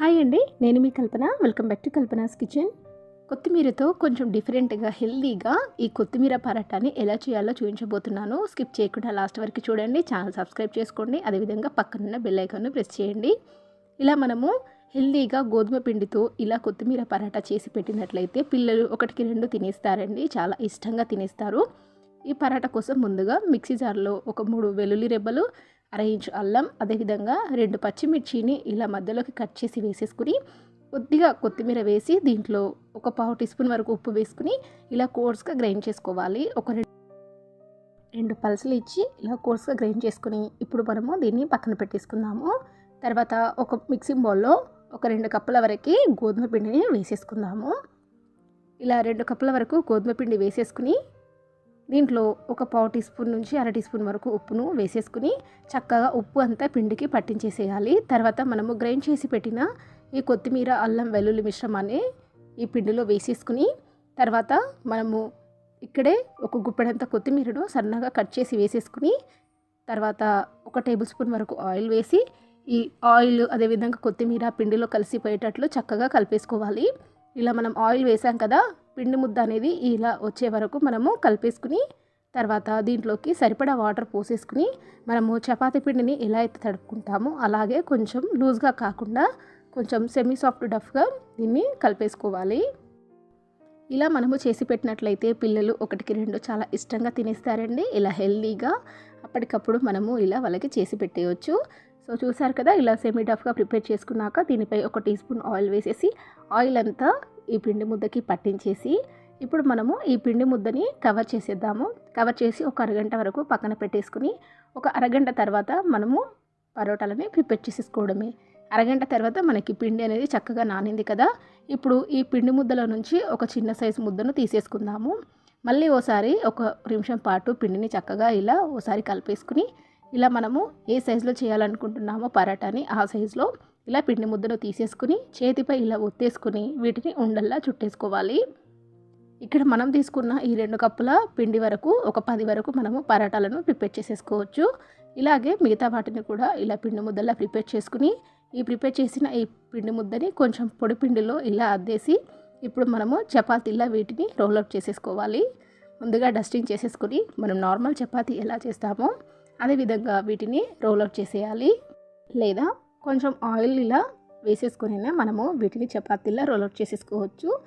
Hi అండి నేను మీ Kalpana. Welcome back to Kalpana's kitchen కొత్తిమీరతో కొంచెం డిఫరెంట్గా హెల్దీగా ఈ కొత్తిమీర పరాటాని ఎలా చేయాలో చూపించబోతున్నాను. స్కిప్ చేయకుండా లాస్ట్ వరకు చూడండి. ఛానల్ సబ్స్క్రైబ్ చేసుకోండి. అదేవిధంగా పక్కనున్న బెల్ ఐకాన్ను ప్రెస్ చేయండి. ఇలా మనము హెల్దీగా గోధుమ పిండితో ఇలా కొత్తిమీర పరాటా చేసి పెట్టినట్లయితే పిల్లలు ఒకటికి రెండు తినేస్తారండి. చాలా ఇష్టంగా తినేస్తారు. ఈ పరాటా కోసం ముందుగా మిక్సీ జార్లో ఒక మూడు వెల్లుల్లి రెబ్బలు అర ఇంచు అల్లం అదేవిధంగా రెండు పచ్చిమిర్చిని ఇలా మధ్యలోకి కట్ చేసి వేసేసుకుని కొద్దిగా కొత్తిమీర వేసి దీంట్లో ఒక పావు టీ స్పూన్ వరకు ఉప్పు వేసుకుని ఇలా కోర్స్గా గ్రైండ్ చేసుకోవాలి. ఒక రెండు రెండు పల్సులు ఇచ్చి ఇలా కోర్స్గా గ్రైండ్ చేసుకుని ఇప్పుడు మనము దీన్ని పక్కన పెట్టేసుకుందాము. తర్వాత ఒక మిక్సింగ్ బౌల్లో ఒక రెండు కప్పుల వరకు గోధుమ పిండిని వేసేసుకుందాము. ఇలా రెండు కప్పుల వరకు గోధుమ పిండి వేసేసుకుని దీంట్లో ఒక పావు టీ స్పూన్ నుంచి అర టీ స్పూన్ వరకు ఉప్పును వేసేసుకుని చక్కగా ఉప్పు అంతా పిండికి పట్టించేసేయాలి. తర్వాత మనము గ్రైండ్ చేసి పెట్టిన ఈ కొత్తిమీర అల్లం వెల్లుల్లి మిశ్రమాన్ని ఈ పిండిలో వేసేసుకుని తర్వాత మనము ఇక్కడే ఒక గుప్పెడంత కొత్తిమీరను సన్నగా కట్ చేసి వేసేసుకుని తర్వాత ఒక టేబుల్ స్పూన్ వరకు ఆయిల్ వేసి ఈ ఆయిల్ అదేవిధంగా కొత్తిమీర పిండిలో కలిసిపోయేటట్లు చక్కగా కలిపేసుకోవాలి. ఇలా మనం ఆయిల్ వేసాం కదా పిండి ముద్ద అనేది ఇలా వచ్చే వరకు మనము కలిపేసుకుని తర్వాత దీంట్లోకి సరిపడా వాటర్ పోసేసుకుని మనము చపాతీ పిండిని ఎలా అయితే తడుపుకుంటామో అలాగే కొంచెం లూజ్గా కాకుండా కొంచెం సెమీ సాఫ్ట్ డఫ్గా దీన్ని కలిపేసుకోవాలి. ఇలా మనము చేసి పెట్టినట్లయితే పిల్లలు ఒకటికి రెండు చాలా ఇష్టంగా తినేస్తారండి. ఇలా హెల్దీగా అప్పటికప్పుడు మనము ఇలా వాళ్ళకి చేసి పెట్టేయచ్చు. సో చూసారు కదా ఇలా సెమీ డఫ్గా ప్రిపేర్ చేసుకున్నాక దీనిపై ఒక టీ స్పూన్ ఆయిల్ వేసేసి ఆయిల్ అంతా ఈ పిండి ముద్దకి పట్టించేసి ఇప్పుడు మనము ఈ పిండి ముద్దని కవర్ చేసేద్దాము. కవర్ చేసి ఒక అరగంట వరకు పక్కన పెట్టేసుకుని ఒక అరగంట తర్వాత మనము పరోటాలని ప్రిపేర్ చేసేసుకోవడమే. అరగంట తర్వాత మనకి పిండి అనేది చక్కగా నానింది కదా. ఇప్పుడు ఈ పిండి ముద్దలో నుంచి ఒక చిన్న సైజు ముద్దను తీసేసుకుందాము. మళ్ళీ ఓసారి ఒక నిమిషం పాటు పిండిని చక్కగా ఇలా ఓసారి కలిపేసుకుని ఇలా మనము ఏ సైజులో చేయాలనుకుంటున్నామో పరాటాని ఆ సైజులో ఇలా పిండి ముద్దను తీసేసుకుని చేతిపై ఇలా ఒత్తేసుకుని వీటిని ఉండల్లా చుట్టేసుకోవాలి. ఇక్కడ మనం తీసుకున్న ఈ రెండు కప్పుల పిండి వరకు ఒక పది వరకు మనము పరాటాలను ప్రిపేర్ చేసేసుకోవచ్చు. ఇలాగే మిగతా వాటిని కూడా ఇలా పిండి ముద్దలా ప్రిపేర్ చేసుకుని ఈ ప్రిపేర్ చేసిన ఈ పిండి ముద్దని కొంచెం పొడి పిండిలో ఇలా అద్దేసి ఇప్పుడు మనము చపాతీలా వీటిని రోలప్ చేసేసుకోవాలి. ముందుగా డస్టింగ్ చేసేసుకుని మనం నార్మల్ చపాతీ ఎలా చేస్తామో అదేవిధంగా వీటిని రోలప్ చేసేయాలి. లేదా కొంచెం ఆయిల్ ఇలా వేసేసుకుని మనము వీటిని చపాతీలా రోల్అవుట్ చేసేసుకోవచ్చు.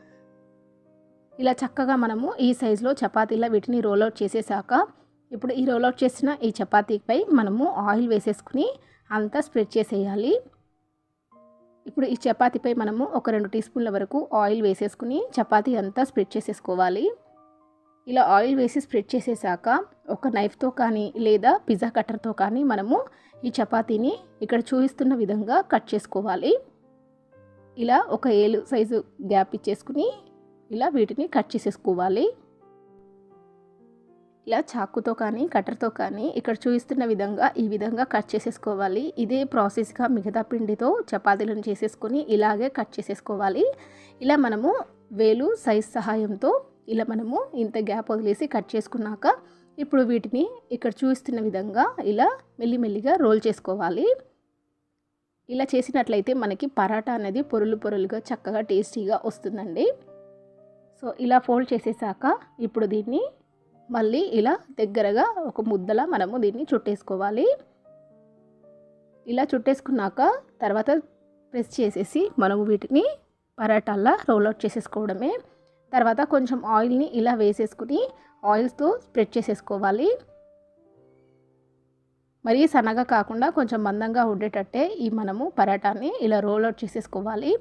ఇలా చక్కగా మనము ఈ సైజులో చపాతీలా వీటిని రోల్అవుట్ చేసేసాక ఇప్పుడు ఈ రోల్అవుట్ చేసిన ఈ చపాతీపై మనము ఆయిల్ వేసేసుకుని అంతా స్ప్రెడ్ చేసేయాలి. ఇప్పుడు ఈ చపాతీపై మనము ఒక రెండు టీ స్పూన్ల వరకు ఆయిల్ వేసేసుకుని చపాతీ అంతా స్ప్రెడ్ చేసేసుకోవాలి. ఇలా ఆయిల్ వేసి స్ప్రెడ్ చేసేసాక ఒక నైఫ్తో కానీ లేదా పిజ్జా కట్టర్తో కానీ మనము ఈ చపాతీని ఇక్కడ చూపిస్తున్న విధంగా కట్ చేసుకోవాలి. ఇలా ఒక ఏలు సైజు గ్యాప్ ఇచ్చేసుకుని ఇలా వీటిని కట్ చేసేసుకోవాలి. ఇలా చాకుతో కానీ కట్టర్తో కానీ ఇక్కడ చూపిస్తున్న విధంగా ఈ విధంగా కట్ చేసేసుకోవాలి. ఇదే ప్రాసెస్గా మిగతా పిండితో చపాతీలను చేసేసుకొని ఇలాగే కట్ చేసేసుకోవాలి. ఇలా మనము వేలు సైజ్ సహాయంతో ఇలా మనము ఇంత గ్యాప్ వదిలేసి కట్ చేసుకున్నాక ఇప్పుడు వీటిని ఇక్కడ చూస్తున్న విధంగా ఇలా మెల్లిమెల్లిగా రోల్ చేసుకోవాలి. ఇలా చేసినట్లయితే మనకి పరాటా అనేది పొరులు పొరులుగా చక్కగా టేస్టీగా వస్తుందండి. సో ఇలా ఫోల్డ్ చేసేసాక ఇప్పుడు దీన్ని మళ్ళీ ఇలా దగ్గరగా ఒక ముద్దలా మనము దీన్ని చుట్టేసుకోవాలి. ఇలా చుట్టేసుకున్నాక తర్వాత ప్రెస్ చేసేసి మనము వీటిని పరాటాల్లా రోల్అవుట్ చేసేసుకోవడమే. తర్వాత కొంచెం ఆయిల్ని ఇలా వేసేసుకుని ఆయిల్స్తో స్ప్రెడ్ చేసేసుకోవాలి. మరీ సన్నగా కాకుండా కొంచెం మందంగా ఉండేటట్టే ఈ మనము పరాటాని ఇలా రోల్ అవుట్ చేసేసుకోవాలి.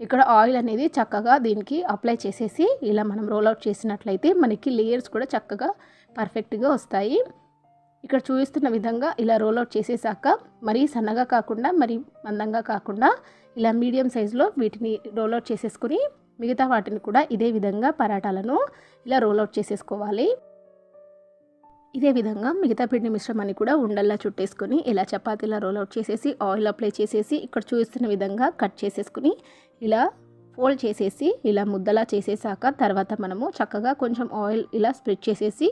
ఇక్కడ ఆయిల్ అనేది చక్కగా దీనికి అప్లై చేసేసి ఇలా మనం రోల్ అవుట్ చేసినట్లయితే మనకి లేయర్స్ కూడా చక్కగా పర్ఫెక్ట్గా వస్తాయి. ఇక్కడ చూపిస్తున్న విధంగా ఇలా రోల్ అవుట్ చేసేసాక మరీ సన్నగా కాకుండా మరీ మందంగా కాకుండా ఇలా మీడియం సైజులో వీటిని రోల్ అవుట్ చేసేసుకుని మిగతా వాటిని కూడా ఇదే విధంగా పరాటాలను ఇలా రోల్అవుట్ చేసేసుకోవాలి. ఇదే విధంగా మిగతా పిండి మిశ్రమాన్ని కూడా ఉండల్లా చుట్టేసుకొని ఇలా చపాతీలా రోల్అవుట్ చేసేసి ఆయిల్ అప్లై చేసేసి ఇక్కడ చూస్తున్న విధంగా కట్ చేసేసుకుని ఇలా ఫోల్డ్ చేసేసి ఇలా ముద్దలా చేసేసాక తర్వాత మనము చక్కగా కొంచెం ఆయిల్ ఇలా స్ప్రెడ్ చేసేసి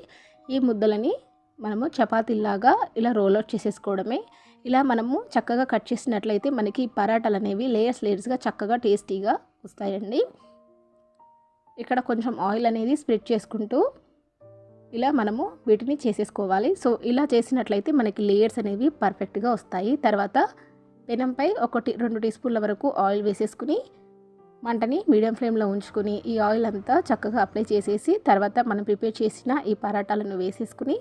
ఈ ముద్దలని మనము చపాతీలాగా ఇలా రోల్అవుట్ చేసేసుకోవడమే. ఇలా మనము చక్కగా కట్ చేసినట్లయితే మనకి పరాటాలు అనేవి లేయర్స్ లేయర్స్గా చక్కగా టేస్టీగా వస్తాయండి. ఇక్కడ కొంచెం ఆయిల్ అనేది స్ప్రెడ్ చేసుకుంటూ ఇలా మనము వీటిని చేసేసుకోవాలి. సో ఇలా చేసినట్లయితే మనకి లేయర్స్ అనేవి పర్ఫెక్ట్గా వస్తాయి. తర్వాత పెనంపై ఒకటి రెండు టీ స్పూన్ల వరకు ఆయిల్ వేసేసుకుని మంటని మీడియం ఫ్లేమ్లో ఉంచుకుని ఈ ఆయిల్ అంతా చక్కగా అప్లై చేసేసి తర్వాత మనం ప్రిపేర్ చేసిన ఈ పరాటాలను వేసేసుకుని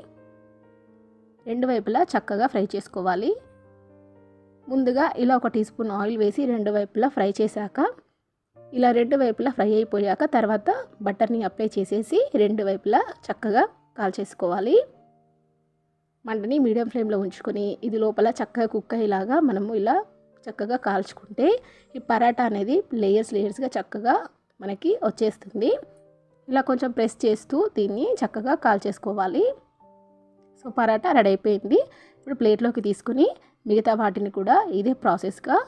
రెండు వైపులా చక్కగా ఫ్రై చేసుకోవాలి. ముందుగా ఇలా ఒక టీ స్పూన్ ఆయిల్ వేసి రెండు వైపులా ఫ్రై చేశాక ఇలా రెండు వైపులా ఫ్రై అయిపోయాక తర్వాత బటర్ని అప్లై చేసేసి రెండు వైపులా చక్కగా కాల్చేసుకోవాలి. మంటని మీడియం ఫ్లేమ్లో ఉంచుకొని ఇది లోపల చక్కగా కుక్ అయ్యేలాగా మనము ఇలా చక్కగా కాల్చుకుంటే ఈ పరాటా అనేది లేయర్స్ లేయర్స్గా చక్కగా మనకి వచ్చేస్తుంది. ఇలా కొంచెం ప్రెస్ చేస్తూ దీన్ని చక్కగా కాల్చేసుకోవాలి. సో పరాటా రెడీ అయిపోయింది. ఇప్పుడు ప్లేట్లోకి తీసుకుని మిగతా వాటిని కూడా ఇదే ప్రాసెస్గా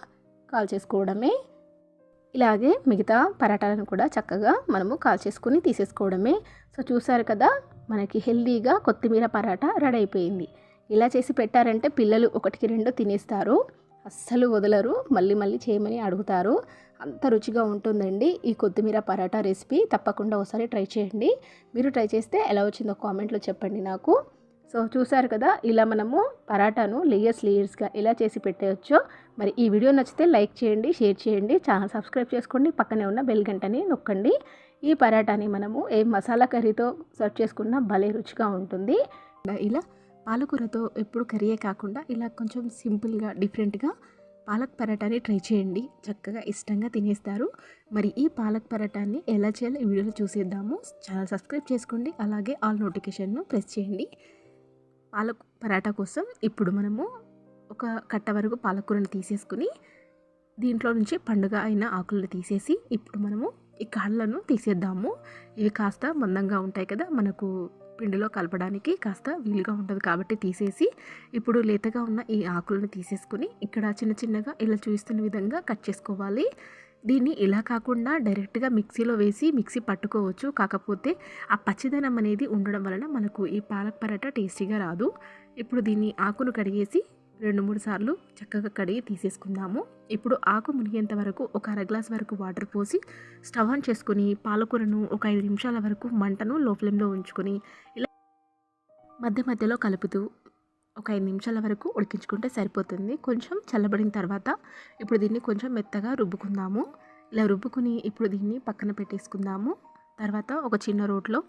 కాల్చేసుకోవడమే. ఇలాగే మిగతా పరాటాలను కూడా చక్కగా మనము కాల్చేసుకుని తీసేసుకోవడమే. సో చూసారు కదా మనకి హెల్దీగా కొత్తిమీర పరాటా రెడీ అయిపోయింది. ఇలా చేసి పెట్టారంటే పిల్లలు ఒకటికి రెండు తినేస్తారు. అస్సలు వదలరు. మళ్ళీ మళ్ళీ చేయమని అడుగుతారు. అంత రుచిగా ఉంటుందండి ఈ కొత్తిమీర పరాటా రెసిపీ. తప్పకుండా ఒకసారి ట్రై చేయండి. మీరు ట్రై చేస్తే ఎలా వచ్చిందో కామెంట్లో చెప్పండి నాకు. సో చూసారు కదా ఇలా మనము పరాటాను లేయర్స్ లేయర్స్గా ఎలా చేసి పెట్టేయచ్చో. మరి ఈ వీడియో నచ్చితే లైక్ చేయండి షేర్ చేయండి ఛానల్ సబ్స్క్రైబ్ చేసుకోండి పక్కనే ఉన్న బెల్ గంటని నొక్కండి. ఈ పరాటాని మనము ఏ మసాలా కర్రీతో సర్వ్ చేసుకున్నా భలే రుచిగా ఉంటుంది. ఇలా పాలకూరతో ఎప్పుడు కర్రీయే కాకుండా ఇలా కొంచెం సింపుల్గా డిఫరెంట్గా పాలక్ పరాటాని ట్రై చేయండి. చక్కగా ఇష్టంగా తినేస్తారు. మరి ఈ పాలక్ పరాటాన్ని ఎలా చేయాలో ఈ వీడియోలో చూసేద్దాము. ఛానల్ సబ్స్క్రైబ్ చేసుకోండి. అలాగే ఆల్ నోటిఫికేషన్ను ప్రెస్ చేయండి. పాలక్ పరాటా కోసం ఇప్పుడు మనము ఒక కట్ట వరకు పాలకూరను తీసేసుకుని దీంట్లో నుంచి పండుగ అయిన ఆకులను తీసేసి ఇప్పుడు మనము ఈ కాళ్ళను తీసేద్దాము. ఇవి కాస్త మందంగా ఉంటాయి కదా మనకు పిండిలో కలపడానికి కాస్త వీలుగా ఉంటుంది కాబట్టి తీసేసి ఇప్పుడు లేతగా ఉన్న ఈ ఆకులను తీసేసుకుని ఇక్కడ చిన్న చిన్నగా ఇలా చూస్తున్న విధంగా కట్ చేసుకోవాలి. దీన్ని ఇలా కాకుండా డైరెక్ట్గా మిక్సీలో వేసి మిక్సీ పట్టుకోవచ్చు. కాకపోతే ఆ పచ్చిదనం అనేది ఉండడం వలన మనకు ఈ పాలక్ పరాటా టేస్టీగా రాదు. ఇప్పుడు దీన్ని ఆకును కడిగేసి రెండు మూడు సార్లు చక్కగా కడిగి తీసేసుకుందాము. ఇప్పుడు ఆకు మునిగేంత వరకు ఒక అర గ్లాస్ వరకు వాటర్ పోసి స్టవ్ ఆన్ చేసుకుని పాలకూరను ఒక ఐదు నిమిషాల వరకు మంటను లో ఫ్లేమ్లో ఉంచుకొని ఇలా మధ్య మధ్యలో కలుపుతూ ఒక ఐదు నిమిషాల వరకు ఉడికించుకుంటే సరిపోతుంది. కొంచెం చల్లబడిన తర్వాత ఇప్పుడు దీన్ని కొంచెం మెత్తగా రుబ్బుకుందాము. ఇలా రుబ్బుకుని ఇప్పుడు దీన్ని పక్కన పెట్టేసుకుందాము. తర్వాత ఒక చిన్న రోట్లో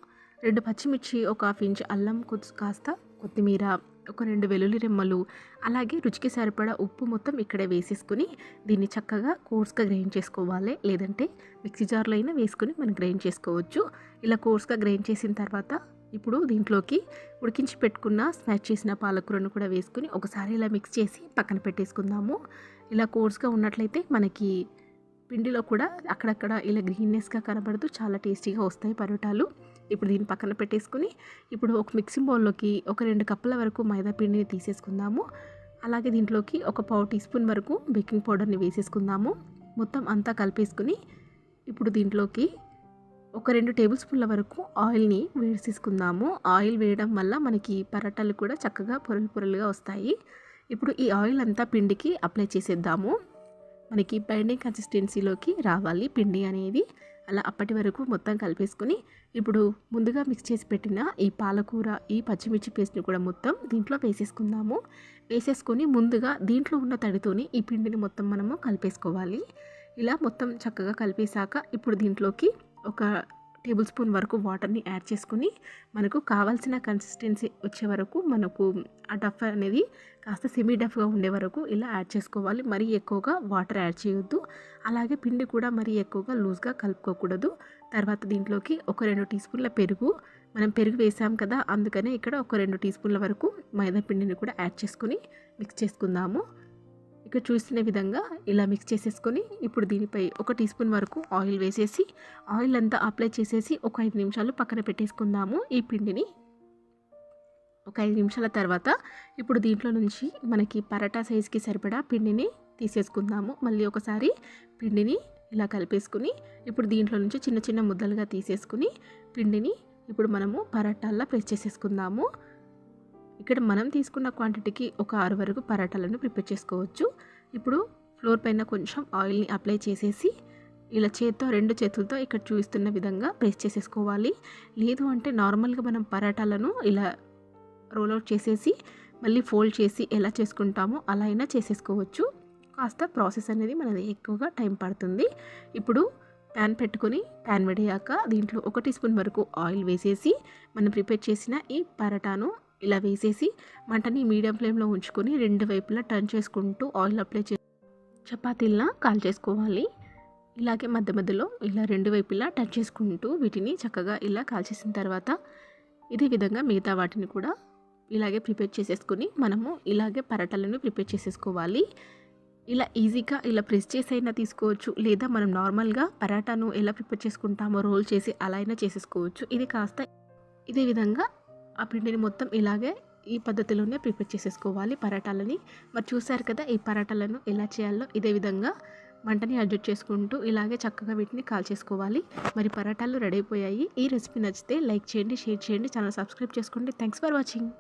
రెండు పచ్చిమిర్చి ఒక హాఫ్ ఇంచ్ అల్లం కాస్త కొత్తిమీర ఒక రెండు వెల్లుల్లి రెమ్మలు అలాగే రుచికి సరిపడా ఉప్పు మొత్తం ఇక్కడే వేసేసుకుని దీన్ని చక్కగా కోర్స్గా గ్రైండ్ చేసుకోవాలి. లేదంటే మిక్సీ జార్లో అయినా వేసుకుని మనం గ్రైండ్ చేసుకోవచ్చు. ఇలా కోర్స్గా గ్రైండ్ చేసిన తర్వాత ఇప్పుడు దీంట్లోకి ఉడికించి పెట్టుకున్న స్మాష్ చేసిన పాలకూరను కూడా వేసుకుని ఒకసారి ఇలా మిక్స్ చేసి పక్కన పెట్టేసుకుందాము. ఇలా కోర్స్గా ఉన్నట్లయితే మనకి పిండిలో కూడా అక్కడక్కడ ఇలా గ్రీన్నెస్గా కనబడుతూ చాలా టేస్టీగా వస్తాయి పరోటాలు. ఇప్పుడు దీన్ని పక్కన పెట్టేసుకుని ఇప్పుడు ఒక మిక్సింగ్ బౌల్లోకి ఒక రెండు కప్పుల వరకు మైదా పిండిని తీసేసుకుందాము. అలాగే దీంట్లోకి ఒక పావు టీ స్పూన్ వరకు బేకింగ్ పౌడర్ని వేసేసుకుందాము. మొత్తం అంతా కలిపేసుకుని ఇప్పుడు దీంట్లోకి ఒక రెండు టేబుల్ స్పూన్ల వరకు ఆయిల్ని వేసేసుకుందాము ఆయిల్ వేయడం వల్ల మనకి పరాటాలు కూడా చక్కగా పొరలు పొరలుగా వస్తాయి. ఇప్పుడు ఈ ఆయిల్ అంతా పిండికి అప్లై చేసేద్దాము. మనకి బైండింగ్ కన్సిస్టెన్సీలోకి రావాలి పిండి అనేది. అలా అప్పటి వరకు మొత్తం కలిపేసుకొని ఇప్పుడు ముందుగా మిక్స్ చేసి పెట్టిన ఈ పాలకూర ఈ పచ్చిమిర్చి పేస్ట్ని కూడా మొత్తం దీంట్లో వేసేసుకుందాము. వేసేసుకొని ముందుగా దీంట్లో ఉన్న తడితోని ఈ పిండిని మొత్తం మనము కలిపేసుకోవాలి. ఇలా మొత్తం చక్కగా కలిపేశాక ఇప్పుడు దీంట్లోకి ఒక టేబుల్ స్పూన్ వరకు వాటర్ని యాడ్ చేసుకుని మనకు కావాల్సిన కన్సిస్టెన్సీ వచ్చే వరకు మనకు ఆ డఫ్ అనేది కాస్త సెమీ డఫ్గా ఉండే వరకు ఇలా యాడ్ చేసుకోవాలి. మరీ ఎక్కువగా వాటర్ యాడ్ చేయొద్దు. అలాగే పిండి కూడా మరీ ఎక్కువగా లూజ్గా కలుపుకోకూడదు. తర్వాత దీంట్లోకి ఒక రెండు టీ స్పూన్ల పెరుగు. మనం పెరుగు వేసాం కదా అందుకనే ఇక్కడ ఒక రెండు టీ స్పూన్ల వరకు మైదా పిండిని కూడా యాడ్ చేసుకుని మిక్స్ చేసుకుందాము. ఇక్కడ చూస్తున్న విధంగా ఇలా మిక్స్ చేసేసుకొని ఇప్పుడు దీనిపై ఒక టీ స్పూన్ వరకు ఆయిల్ వేసేసి ఆయిల్ అంతా అప్లై చేసేసి ఒక ఐదు నిమిషాలు పక్కన పెట్టేసుకుందాము ఈ పిండిని. ఒక ఐదు నిమిషాల తర్వాత ఇప్పుడు దీంట్లో నుంచి మనకి పరాటా సైజ్కి సరిపడా పిండిని తీసేసుకుందాము. మళ్ళీ ఒకసారి పిండిని ఇలా కలిపేసుకుని ఇప్పుడు దీంట్లో నుంచి చిన్న చిన్న ముద్దలుగా తీసేసుకుని పిండిని ఇప్పుడు మనము పరాటాల్లో ప్రెస్ చేసేసుకుందాము. ఇక్కడ మనం తీసుకున్న క్వాంటిటీకి ఒక ఆరు వరకు పరాటాలను ప్రిపేర్ చేసుకోవచ్చు. ఇప్పుడు ఫ్లోర్ పైన కొంచెం ఆయిల్ని అప్లై చేసేసి ఇలా చేత్తో రెండు చేతులతో ఇక్కడ చూపిస్తున్న విధంగా ప్రెస్ చేసేసుకోవాలి. లేదు అంటే నార్మల్గా మనం పరాటాలను ఇలా రోల్ అవుట్ చేసేసి మళ్ళీ ఫోల్డ్ చేసి ఎలా చేసుకుంటామో అలా అయినా చేసేసుకోవచ్చు. కాస్త ప్రాసెస్ అనేది మనది ఎక్కువగా టైం పడుతుంది. ఇప్పుడు ప్యాన్ పెట్టుకొని ప్యాన్ వేడయ్యాక దీంట్లో ఒక టీ స్పూన్ వరకు ఆయిల్ వేసేసి మనం ప్రిపేర్ చేసిన ఈ పరాటాను ఇలా వేసేసి మంటని మీడియం ఫ్లేమ్లో ఉంచుకొని రెండు వైపులా టర్న్ చేసుకుంటూ ఆయిల్ అప్లై చే చపాతీలా కాల్ చేసుకోవాలి. ఇలాగే మధ్య మధ్యలో ఇలా రెండు వైపులా టచ్ చేసుకుంటూ వీటిని చక్కగా ఇలా కాల్చేసిన తర్వాత ఇదే విధంగా మిగతా వాటిని కూడా ఇలాగే ప్రిపేర్ చేసేసుకుని మనము ఇలాగే పరాటాలను ప్రిపేర్ చేసేసుకోవాలి. ఇలా ఈజీగా ఇలా ప్రెస్ చేసి అయినా తీసుకోవచ్చు. లేదా మనం నార్మల్గా పరాటాను ఎలా ప్రిపేర్ చేసుకుంటామో రోల్ చేసి అలా అయినా చేసేసుకోవచ్చు. ఇది కాస్త ఇదే విధంగా ఆ పిండిని మొత్తం ఇలాగే ఈ పద్ధతిలోనే ప్రిపేర్ చేసేసుకోవాలి పరాటాలని. మరి చూసారు కదా ఈ పరాటాలను ఎలా చేయాలో? ఇదే విధంగా మంటని అడ్జస్ట్ చేసుకుంటూ ఇలాగే చక్కగా వీటిని కాల్ చేసుకోవాలి మరి పరాటాలు రెడీ అయిపోయాయి. ఈ రెసిపీ నచ్చితే లైక్ చేయండి షేర్ చేయండి ఛానల్ సబ్స్క్రైబ్ చేసుకోండి. Thanks for watching.